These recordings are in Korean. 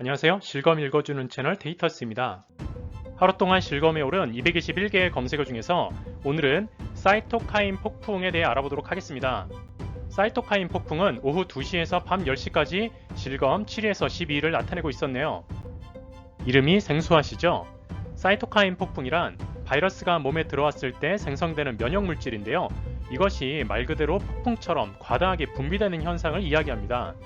안녕하세요. 실검 읽어주는 채널 데이터스입니다. 하루 동안 실검에 오른 221개의 검색어 중에서 오늘은 사이토카인 폭풍에 대해 알아보도록 하겠습니다. 사이토카인 폭풍은 오후 2시에서 밤 10시까지 실검 7위에서 12위를 나타내고 있었네요. 이름이 생소하시죠? 사이토카인 폭풍이란 바이러스가 몸에 들어왔을 때 생성되는 면역 물질인데요. 이것이 말 그대로 폭풍처럼 과다하게 분비되는 현상을 이야기합니다.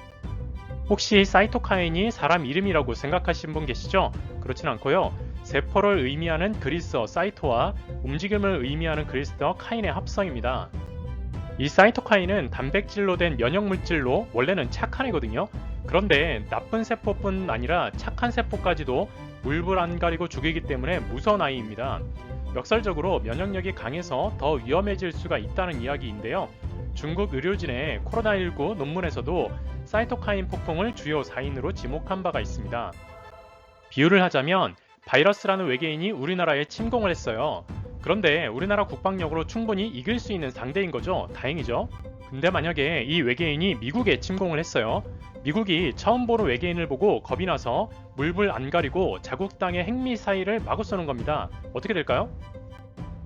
혹시 사이토카인이 사람 이름이라고 생각하신 분 계시죠? 그렇진 않고요. 세포를 의미하는 그리스어 사이토와 움직임을 의미하는 그리스어 카인의 합성입니다. 이 사이토카인은 단백질로 된 면역 물질로 원래는 착한 애거든요. 그런데 나쁜 세포뿐 아니라 착한 세포까지도 물불 안 가리고 죽이기 때문에 무서운 아이입니다. 역설적으로 면역력이 강해서 더 위험해질 수가 있다는 이야기인데요. 중국 의료진의 코로나19 논문에서도 사이토카인 폭풍을 주요 사인으로 지목한 바가 있습니다. 비유를 하자면 바이러스라는 외계인이 우리나라에 침공을 했어요. 그런데 우리나라 국방력으로 충분히 이길 수 있는 상대인 거죠. 다행이죠. 근데 만약에 이 외계인이 미국에 침공을 했어요. 미국이 처음 보는 외계인을 보고 겁이 나서 물불 안 가리고 자국 땅의 핵미사일을 마구 쏘는 겁니다. 어떻게 될까요?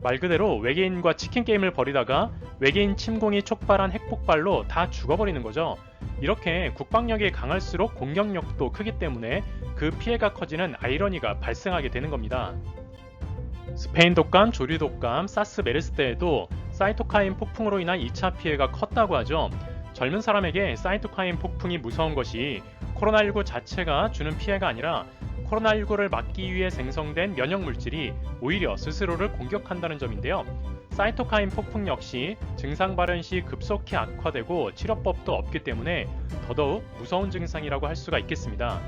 말 그대로 외계인과 치킨 게임을 벌이다가 외계인 침공이 촉발한 핵폭발로 다 죽어버리는 거죠. 이렇게 국방력이 강할수록 공격력도 크기 때문에 그 피해가 커지는 아이러니가 발생하게 되는 겁니다. 스페인 독감, 조류 독감, 사스 메르스 때에도 사이토카인 폭풍으로 인한 2차 피해가 컸다고 하죠. 젊은 사람에게 사이토카인 폭풍이 무서운 것이 코로나19 자체가 주는 피해가 아니라 코로나19를 막기 위해 생성된 면역 물질이 오히려 스스로를 공격한다는 점인데요. 사이토카인 폭풍 역시 증상 발현 시 급속히 악화되고 치료법도 없기 때문에 더더욱 무서운 증상이라고 할 수가 있겠습니다.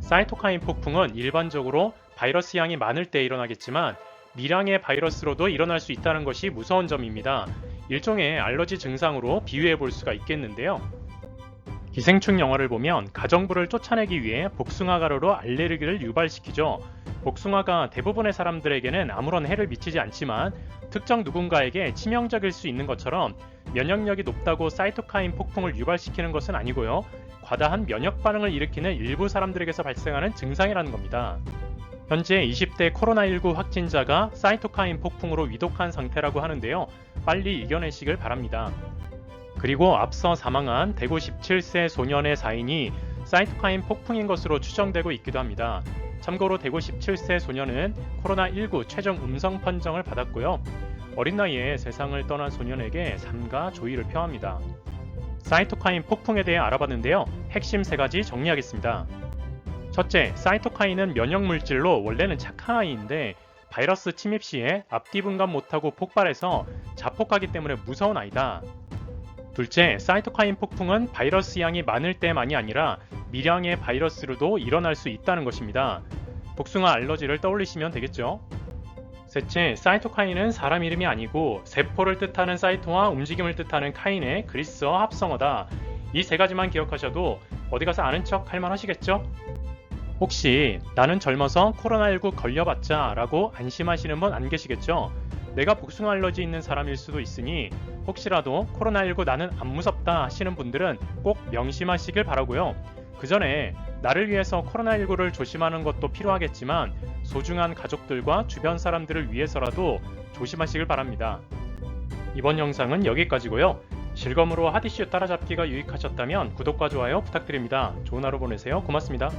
사이토카인 폭풍은 일반적으로 바이러스 양이 많을 때 일어나겠지만 미량의 바이러스로도 일어날 수 있다는 것이 무서운 점입니다. 일종의 알러지 증상으로 비유해 볼 수가 있겠는데요. 기생충 영화를 보면 가정부를 쫓아내기 위해 복숭아 가루로 알레르기를 유발시키죠. 복숭아가 대부분의 사람들에게는 아무런 해를 미치지 않지만 특정 누군가에게 치명적일 수 있는 것처럼 면역력이 높다고 사이토카인 폭풍을 유발시키는 것은 아니고요. 과다한 면역 반응을 일으키는 일부 사람들에게서 발생하는 증상이라는 겁니다. 현재 20대 코로나19 확진자가 사이토카인 폭풍으로 위독한 상태라고 하는데요. 빨리 이겨내시길 바랍니다. 그리고 앞서 사망한 대구 17세 소년의 사인이 사이토카인 폭풍인 것으로 추정되고 있기도 합니다. 참고로 대구 17세 소년은 코로나19 최종 음성 판정을 받았고요. 어린 나이에 세상을 떠난 소년에게 삼가 조의를 표합니다. 사이토카인 폭풍에 대해 알아봤는데요. 핵심 세 가지 정리하겠습니다. 첫째, 사이토카인은 면역 물질로 원래는 착한 아이인데 바이러스 침입 시에 앞뒤 분간 못하고 폭발해서 자폭하기 때문에 무서운 아이다. 둘째, 사이토카인 폭풍은 바이러스 양이 많을 때만이 아니라 미량의 바이러스로도 일어날 수 있다는 것입니다. 복숭아 알러지를 떠올리시면 되겠죠. 셋째, 사이토카인은 사람 이름이 아니고 세포를 뜻하는 사이토와 움직임을 뜻하는 카인의 그리스어 합성어다. 이 세 가지만 기억하셔도 어디 가서 아는 척 할 만 하시겠죠? 혹시 나는 젊어서 코로나19 걸려봤자 라고 안심하시는 분 안 계시겠죠? 내가 복숭아 알러지 있는 사람일 수도 있으니 혹시라도 코로나19 나는 안 무섭다 하시는 분들은 꼭 명심하시길 바라고요. 그 전에 나를 위해서 코로나19를 조심하는 것도 필요하겠지만 소중한 가족들과 주변 사람들을 위해서라도 조심하시길 바랍니다. 이번 영상은 여기까지고요. 실검으로 하디슈 따라잡기가 유익하셨다면 구독과 좋아요 부탁드립니다. 좋은 하루 보내세요. 고맙습니다.